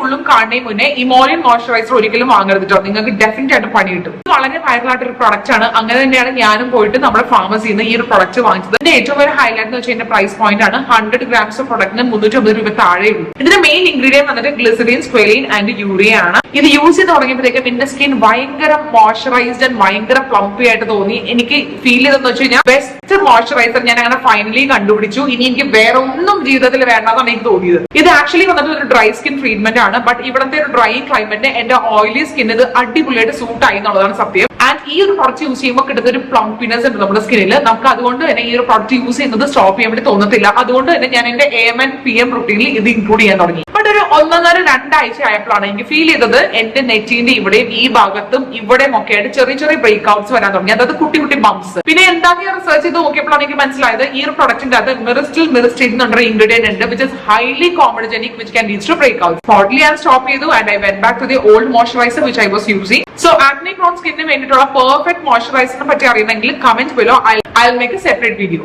ഫുള്ളും കാണുന്നതിന് മുന്നേ ഇമോലിയൻ മോയ്സ്ചറൈസർ ഒരിക്കലും വാങ്ങരുത് കേട്ടോ നിങ്ങൾക്ക് ഡെഫിനറ്റ് ആയിട്ട് പണി കിട്ടും. വളരെ വൈറൽ പ്രോഡക്റ്റ് പ്രൊഡക്റ്റ് ആണ്. അങ്ങനെ തന്നെയാണ് ഞാനും പോയിട്ട് നമ്മുടെ ഫാർമസിയിൽ നിന്ന് ഈ ഒരു പ്രൊഡക്റ്റ് വാങ്ങിച്ചത്. ഇതിന്റെ ഏറ്റവും വലിയ ഹൈലൈറ്റ് എന്ന് വെച്ചാൽ പ്രൈസ് പോയിന്റ് ആണ്. ഹൺഡ്രഡ് ഗ്രാംസ് പ്രൊഡക്റ്റിന് മുന്നൂറ്റി അമ്പത് രൂപ താഴെയുള്ളൂ. ഇതിന്റെ മെയിൻ ഇൻഗ്രീഡിയൻ വന്നിട്ട് ഗ്ലിസറിൻ സ്ക്വലിൻ ആൻഡ് യൂറിയ ആണ്. ഇത് യൂസ് ചെയ്ത് തുടങ്ങിയപ്പോഴത്തേക്കും എന്റെ സ്കിൻ ഭയങ്കര മോയ്സ്ചറൈസ്ഡ് ആൻഡ് ഭയങ്കര പ്ലംപി ആയിട്ട് തോന്നി. എനിക്ക് ഫീൽ ചെയ്തെന്ന് വെച്ച് കഴിഞ്ഞാൽ ബെസ്റ്റ് മോയ്സ്ചറൈസർ ഞാൻ അങ്ങനെ ഫൈനലി കണ്ടുപിടിച്ചു. ഇനി എനിക്ക് വേറെ ഒന്നും ജീവിതത്തിൽ വേണ്ടെന്നാണ് എനിക്ക് തോന്നിയത്. ഇത് ആക്ച്വലി വന്നിട്ട് ഒരു ഡ്രൈ സ്കിൻ ട്രീറ്റ്മെന്റ് ആണ്. ബട്ട് ഇവിടുത്തെ ഒരു ഡ്രൈ ക്ലൈമറ്റിന് എന്റെ ഓയിലി സ്കിൻ അടിപൊളിയായിട്ട് സൂട്ട് ആയി എന്നുള്ളതാണ് സത്യം. ആൻഡ് ഈ ഒരു പ്രൊഡക്റ്റ് യൂസ് ചെയ്യുമ്പോൾ കിട്ടുന്ന ഒരു പ്ലംപിനെസ് ഉണ്ട് നമ്മുടെ സ്കിന്നിൽ നമുക്ക് അതുകൊണ്ട് തന്നെ ഈ ഒരു പ്രൊഡക്റ്റ് യൂസ് ചെയ്യുന്നത് സ്റ്റോപ്പ് ചെയ്യാൻ വേണ്ടി തോന്നത്തില്ല. അതുകൊണ്ട് തന്നെ ഞാൻ എന്റെ എ എൻ പി എം റുട്ടീനിൽ ഇത് ഇൻക്ലൂഡ് ചെയ്യാൻ തുടങ്ങി. ഒന്നൊന്നര രണ്ടാഴ്ച ആയപ്പോഴാണ് എനിക്ക് ഫീൽ ചെയ്തത് എന്റെ നെറ്റിന്റെ ഇവിടെയും ഈ ഭാഗത്തും ഇവിടെയും ഒക്കെ ആയിട്ട് ചെറിയ ചെറിയ ബ്രേക്ക് ഔട്ട്സ് വരാൻ തുടങ്ങി. അതായത് കുട്ടി കുട്ടി ബംസ് പിന്നെ എന്താക്കി റിസർച്ച് ചെയ്ത് നോക്കിയപ്പോഴാണ് എനിക്ക് മനസ്സിലായത് ഈ ഒരു പ്രൊഡക്റ്റിന്റെ അത് മിറിസ്റ്റിൽ മിറിസ്റ്റേറ്റ് എന്നൊരു ഇൻഗ്രീഡിയന്റ് ഉണ്ട് which is highly comedogenic which can leads to break out spotly ഞാൻ സ്റ്റോപ്പ് ചെയ്തു and I went back to the old moisturizer which I was using so acne prone സ്കിന്നിന് വേണ്ടിയിട്ടുള്ള പെർഫെക്റ്റ് മോയ്സ്ചറൈസറിനെ പറ്റി അറിയുന്നെങ്കിൽ comment below I I make a separate video